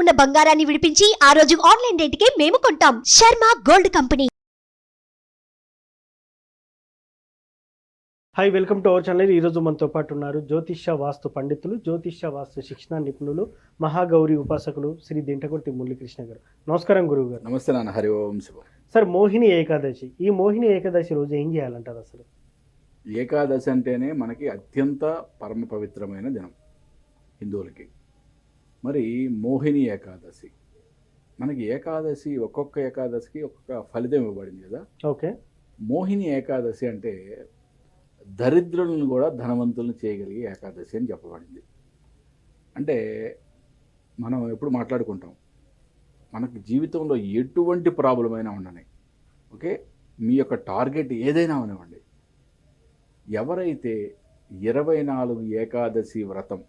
ఉన్న బంగారాన్ని విడిపించి ఆ రోజు ఆన్లైన్ రేటుకే మేము కొంటాం. Sharma gold company. Hi welcome to our channel ఈరోజు మనతో పాటు ఉన్నారు జ్యోతిష్య వాస్తు పండితులు జ్యోతిష్య వాస్తు శిక్షణ నిపుణులు మహాగౌరి ఉపాసకులు శ్రీ దింటకుర్తి మురళీకృష్ణ గారు. నమస్కారం గురువు గారు. నమస్తే నాన్న హరి ఓం శివం సార్ మోహిని ఏకాదశి. ఈ మోహిని ఏకాదశి రోజు ఏం చేయాలంటారు అసలు? ఏకాదశి అంటేనే మనకి అత్యంత పరమ పవిత్రమైన దినం హిందువులకి. మరి మోహిని ఏకాదశి. మనకి ఏకాదశి ఒక్కొక్క ఏకాదశికి ఒక్కొక్క ఫలితం ఇవ్వబడింది కదా? ఓకే. మోహిని ఏకాదశి అంటే దరిద్రులను కూడా ధనవంతులను చేయగలిగే ఏకాదశి అని చెప్పబడింది. అంటే మనం ఎప్పుడు మాట్లాడుకుంటాం మనకి జీవితంలో ఎటువంటి ప్రాబ్లం అయినా ఉండని ఓకే? మీ యొక్క టార్గెట్ ఏదైనా అవనివ్వండి. ఎవరైతే ఇరవై నాలుగు ఏకాదశి వ్రతం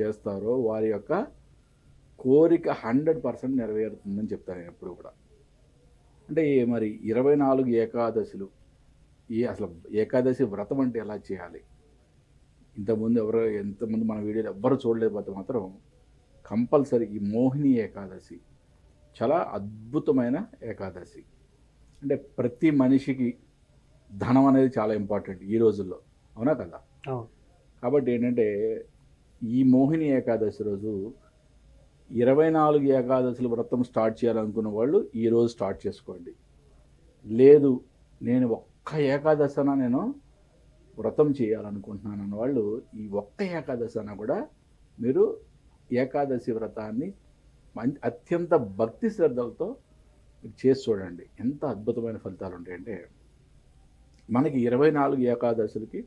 చేస్తారో వారి యొక్క కోరిక హండ్రెడ్ పర్సెంట్ నెరవేరుతుందని చెప్తాను నేను ఎప్పుడు కూడా. అంటే మరి ఇరవై నాలుగు ఏకాదశులు ఈ అసలు ఏకాదశి వ్రతం అంటే ఎలా చేయాలి? ఇంతకుముందు ఎవరు ఎంతమంది మన వీడియోలు ఎవ్వరు చూడలేకపోతే మాత్రం కంపల్సరీ ఈ మోహిని ఏకాదశి చాలా అద్భుతమైన ఏకాదశి. అంటే ప్రతి మనిషికి ధనం అనేది చాలా ఇంపార్టెంట్ ఈ రోజుల్లో. అవునా కదా? కాబట్టి ఏంటంటే ఈ మోహిని ఏకాదశి రోజు ఇరవై నాలుగు ఏకాదశుల వ్రతం స్టార్ట్ చేయాలనుకున్న వాళ్ళు ఈరోజు స్టార్ట్ చేసుకోండి. లేదు నేను ఒక్క ఏకాదశన నేను వ్రతం చేయాలనుకుంటున్నాను అన్న వాళ్ళు ఈ ఒక్క ఏకాదశన కూడా మీరు ఏకాదశి వ్రతాన్ని అత్యంత భక్తి శ్రద్ధలతో మీరు చేసి చూడండి. ఎంత అద్భుతమైన ఫలితాలు ఉంటాయంటే మనకి ఇరవై నాలుగు ఏకాదశులకి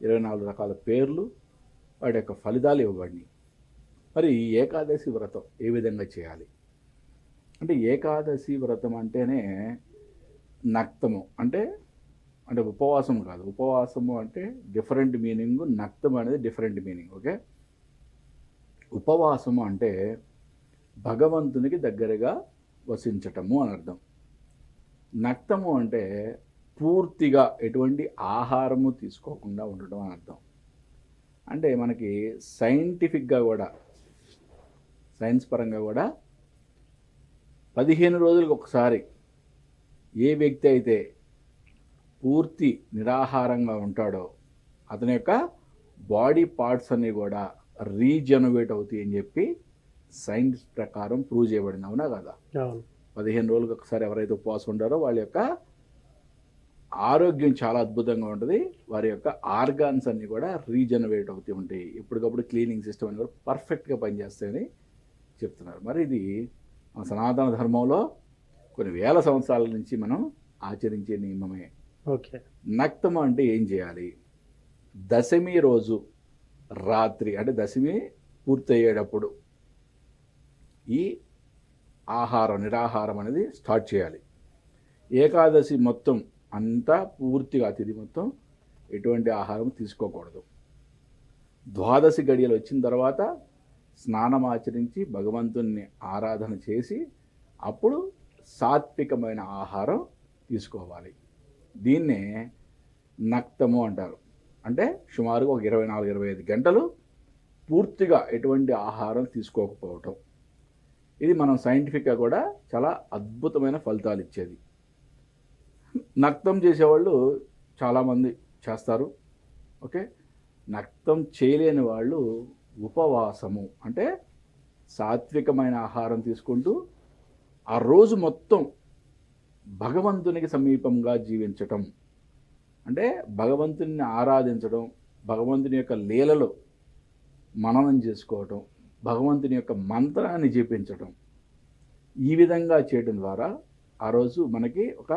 ఇరవై నాలుగు రకాల పేర్లు వాటి యొక్క ఫలితాలు ఇవ్వబడినాయి. మరి ఈ ఏకాదశి వ్రతం ఏ విధంగా చేయాలి? అంటే ఏకాదశి వ్రతం అంటేనే నక్తము. అంటే అంటే ఉపవాసం కాదు. ఉపవాసము అంటే డిఫరెంట్ మీనింగ్ నక్తం అనేది డిఫరెంట్ మీనింగ్ ఓకే? ఉపవాసము అంటే భగవంతునికి దగ్గరగా వసించటము అని అర్థం. నక్తము అంటే పూర్తిగా ఎటువంటి ఆహారము తీసుకోకుండా ఉండటం అని అర్థం. అంటే మనకి సైంటిఫిక్గా కూడా సైన్స్ పరంగా కూడా పదిహేను రోజులకు ఒకసారి ఏ వ్యక్తి అయితే పూర్తి నిరాహారంగా ఉంటాడో అతని యొక్క బాడీ పార్ట్స్ అన్నీ కూడా రీజనరేట్ అవుతాయి అని చెప్పి సైన్స్ ప్రకారం ప్రూవ్ చేయబడింది. అవునా కదా? పదిహేను రోజులకు ఒకసారి ఎవరైతే ఉపవాసం ఉంటారో వాళ్ళ యొక్క ఆరోగ్యం చాలా అద్భుతంగా ఉంటుంది. వారి యొక్క ఆర్గాన్స్ అన్నీ కూడా రీజనరేట్ అవుతూ ఉంటాయి. ఎప్పటికప్పుడు క్లీనింగ్ సిస్టమ్ అని కూడా పర్ఫెక్ట్గా పనిచేస్తాయని చెప్తున్నారు. మరి ఇది మన సనాతన ధర్మంలో కొన్ని వేల సంవత్సరాల నుంచి మనం ఆచరించే నియమమే. ఓకే. నక్తం అంటే ఏం చేయాలి? దశమి రోజు రాత్రి అంటే దశమి పూర్తయ్యేటప్పుడు ఈ ఆహారం నిరాహారం అనేది స్టార్ట్ చేయాలి. ఏకాదశి మొత్తం అంతా పూర్తిగా అతిథి మొత్తం ఎటువంటి ఆహారం తీసుకోకూడదు. ద్వాదశి గడియలు వచ్చిన తర్వాత స్నానం ఆచరించి భగవంతుణ్ణి ఆరాధన చేసి అప్పుడు సాత్వికమైన ఆహారం తీసుకోవాలి. దీన్నే నక్తము అంటారు. అంటే సుమారుగా ఒక ఇరవై నాలుగు ఇరవై ఐదు గంటలు పూర్తిగా ఎటువంటి ఆహారం తీసుకోకపోవటం. ఇది మనం సైంటిఫిక్గా కూడా చాలా అద్భుతమైన ఫలితాలు ఇచ్చేది. నక్తం చేసేవాళ్ళు చాలామంది చేస్తారు. ఓకే? నక్తం చేయలేని వాళ్ళు ఉపవాసము. అంటే సాత్వికమైన ఆహారం తీసుకుంటూ ఆ రోజు మొత్తం భగవంతునికి సమీపంగా జీవించటం. అంటే భగవంతుని ఆరాధించడం భగవంతుని యొక్క లీలలో మననం చేసుకోవటం భగవంతుని యొక్క మంత్రాన్ని జపించటం ఈ విధంగా చేయడం ద్వారా ఆ రోజు మనకి ఒక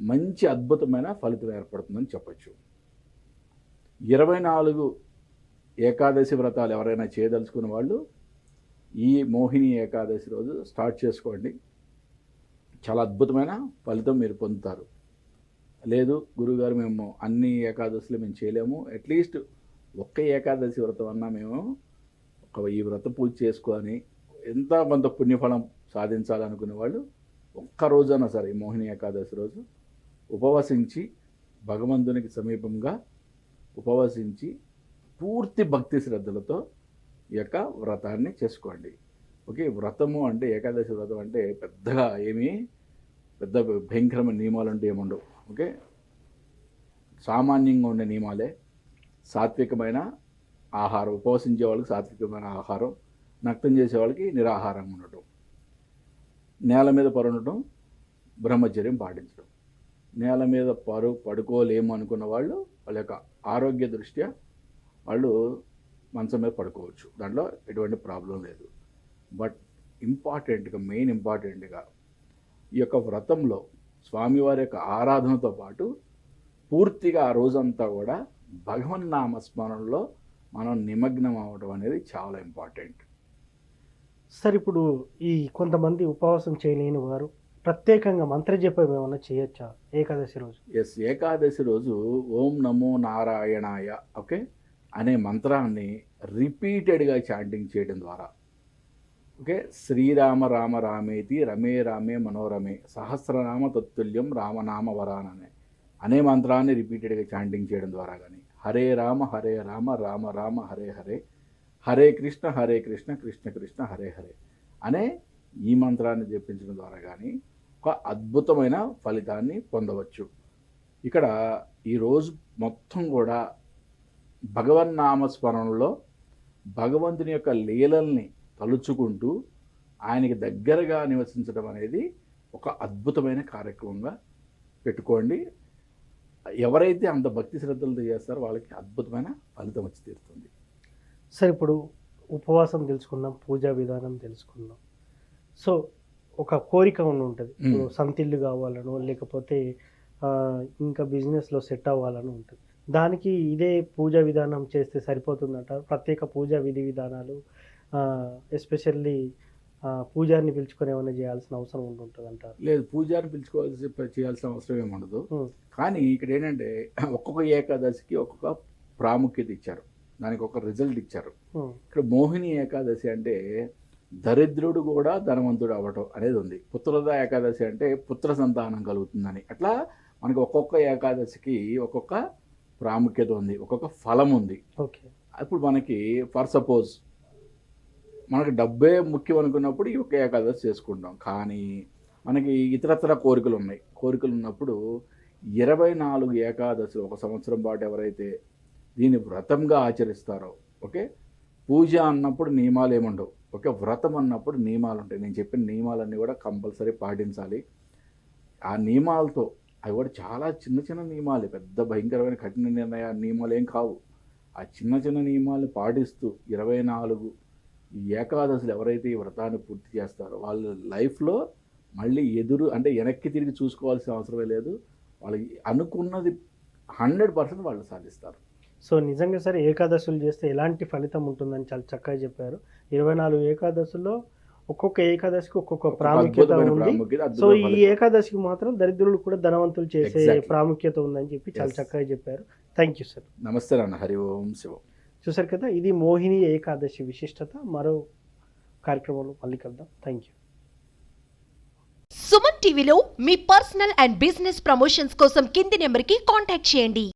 మంచి అద్భుతమైన ఫలితం ఏర్పడుతుందని చెప్పచ్చు. ఇరవై నాలుగు ఏకాదశి వ్రతాలు ఎవరైనా చేయదలుచుకున్న వాళ్ళు ఈ మోహిని ఏకాదశి రోజు స్టార్ట్ చేసుకోండి. చాలా అద్భుతమైన ఫలితం మీరు పొందుతారు. లేదు గురుగారు మేము అన్ని ఏకాదశులు మేము చేయలేము. అట్లీస్ట్ ఒక్క ఏకాదశి వ్రతం అన్నా మేము ఒక ఈ వ్రత పూజ చేసుకొని ఎంత కొంత పుణ్యఫలం సాధించాలనుకునే వాళ్ళు ఒక్క రోజైనా సరే ఈ మోహిని ఏకాదశి రోజు ఉపవసించి భగవంతునికి సమీపంగా ఉపవసించి పూర్తి భక్తి శ్రద్ధలతో ఈ యొక్క వ్రతాన్ని చేసుకోండి. ఓకే వ్రతము అంటే ఏకాదశి వ్రతం అంటే పెద్దగా ఏమీ పెద్ద భయంకరమైన నియమాలు అంటే ఏముండవు ఓకే సామాన్యంగా ఉండే నియమాలే. సాత్వికమైన ఆహారం ఉపవసించే వాళ్ళకి సాత్వికమైన ఆహారం నక్తం చేసే వాళ్ళకి నిరాహారంగా ఉండటం నేల మీద పరుండటం బ్రహ్మచర్యం పాటించడం. నేల మీద పరు పడుకోలేము అనుకున్న వాళ్ళు వాళ్ళ యొక్క ఆరోగ్య దృష్ట్యా వాళ్ళు మంచం మీద పడుకోవచ్చు. దాంట్లో ఎటువంటి ప్రాబ్లం లేదు. బట్ ఇంపార్టెంట్గా మెయిన్ ఇంపార్టెంట్గా ఈ యొక్క వ్రతంలో స్వామివారి యొక్క ఆరాధనతో పాటు పూర్తిగా ఆ రోజంతా కూడా భగవన్నామస్మరణలో మనం నిమగ్నం అవ్వడం అనేది చాలా ఇంపార్టెంట్. సార్ ఇప్పుడు ఈ కొంతమంది ఉపవాసం చేయలేని వారు ప్రత్యేకంగా మంత్రజపం ఏమైనా చేయొచ్చా? ఏకాదశి రోజు? ఎస్ ఏకాదశి రోజు ఓం నమో నారాయణాయ ఓకే? అనే మంత్రాన్ని రిపీటెడ్గా చాంటింగ్ చేయడం ద్వారా ఓకే? శ్రీరామ రామ రామేతి రమే రామే మనోరమే సహస్రనామ తత్తుల్యం రామనామ వరాననే అనే మంత్రాన్ని రిపీటెడ్గా చాంటింగ్ చేయడం ద్వారా కానీ హరే రామ హరే రామ రామ రామ హరే హరే హరే కృష్ణ హరే కృష్ణ కృష్ణ కృష్ణ హరే హరే అనే ఈ మంత్రాన్ని జపించడం ద్వారా కానీ ఒక అద్భుతమైన ఫలితాన్ని పొందవచ్చు. ఇక్కడ ఈరోజు మొత్తం కూడా భగవన్నామస్మరణలో భగవంతుని యొక్క లీలల్ని తలుచుకుంటూ ఆయనకి దగ్గరగా నివసించడం అనేది ఒక అద్భుతమైన కార్యక్రమంగా పెట్టుకోండి. ఎవరైతే అంత భక్తి శ్రద్ధలతో చేస్తారో వాళ్ళకి అద్భుతమైన ఫలితం వచ్చి తీరుతుంది. సరే ఇప్పుడు ఉపవాసం తెలుసుకున్నాం పూజా విధానం తెలుసుకున్నాం. సో ఒక కోరిక ఉండి ఉంటుంది. ఇప్పుడు సంతిల్లు కావాలనో లేకపోతే ఇంకా బిజినెస్లో సెట్ అవ్వాలని ఉంటుంది. దానికి ఇదే పూజా విధానం చేస్తే సరిపోతుందంట. ప్రత్యేక పూజా విధి విధానాలు ఎస్పెషల్లీ పూజారిని పిలుచుకొని ఏమైనా చేయాల్సిన అవసరం ఉంటుంటుంది అంటారు లేదు పూజారిని పిలుచుకోవాల్సి చేయాల్సిన అవసరం ఏమి ఉండదు. కానీ ఇక్కడ ఏంటంటే ఒక్కొక్క ఏకాదశికి ఒక్కొక్క ప్రాముఖ్యత ఇచ్చారు. దానికి ఒక రిజల్ట్ ఇచ్చారు. ఇక్కడ మోహిని ఏకాదశి అంటే దరిద్రుడు కూడా ధనవంతుడు అవ్వటం అనేది ఉంది. పుత్రద ఏకాదశి అంటే పుత్ర సంతానం కలుగుతుందని. అట్లా మనకి ఒక్కొక్క ఏకాదశికి ఒక్కొక్క ప్రాముఖ్యత ఉంది ఒక్కొక్క ఫలం ఉంది. ఓకే. ఇప్పుడు మనకి ఫర్ సపోజ్ మనకి డబ్బే ముఖ్యం అనుకున్నప్పుడు ఈ ఒక్క ఏకాదశి చేసుకుంటాం. కానీ మనకి ఇతరత్ర కోరికలు ఉన్నాయి. కోరికలు ఉన్నప్పుడు ఇరవై నాలుగు ఏకాదశులు ఒక సంవత్సరం పాటు ఎవరైతే దీన్ని వ్రతంగా ఆచరిస్తారో ఓకే? పూజ అన్నప్పుడు నియమాలు ఏముండవు. ఓకే వ్రతం అన్నప్పుడు నియమాలు ఉంటాయి నేను చెప్పిన నియమాలన్నీ కూడా కంపల్సరీ పాటించాలి. ఆ నియమాలతో అవి కూడా చాలా చిన్న చిన్న నియమాలు. పెద్ద భయంకరమైన కఠిన నిర్ణయ నియమాలు ఏం కావు. ఆ చిన్న చిన్న నియమాలు పాటిస్తూ ఇరవై నాలుగు ఈ ఏకాదశులు ఎవరైతే ఈ వ్రతాన్ని పూర్తి చేస్తారో వాళ్ళ లైఫ్లో మళ్ళీ ఎదురు అంటే వెనక్కి తిరిగి చూసుకోవాల్సిన అవసరమే లేదు. వాళ్ళకి అనుకున్నది హండ్రెడ్ పర్సెంట్ వాళ్ళు సాధిస్తారు. సో నిజంగా సరే ఏకాదశులు చేస్తే ఎలాంటి ఫలితం ఉంటుందని చాలా చక్కగా చెప్పారు. ఇరవై నాలుగు ఏకాదశుల్లో ఒక్కొక్క ఏకాదశికి ఒక్కొక్క ఒక ప్రాముఖ్యత ఉంది. సో ఈ. ఏకాదశికి మాత్రం దరిద్రులు కూడా ధనవంతులు చేసే. ప్రాముఖ్యత ఉందని చెప్పి చాలా. చక్కగా చెప్పారు. థ్యాంక్ యూ సార్ నమస్తే నాన్న. హరి ఓం శివం. చూసారు కదా ఇది మోహిని ఏకాదశి విశిష్టత. మరో కార్యక్రమంలో మళ్ళీ కలుద్దాం. థ్యాంక్ యూ సుమన్ టీవీలో మీ పర్సనల్ అండ్ బిజినెస్ ప్రమోషన్స్ కోసం కింది నెంబర్కి కాంటాక్ట్ చేయండి.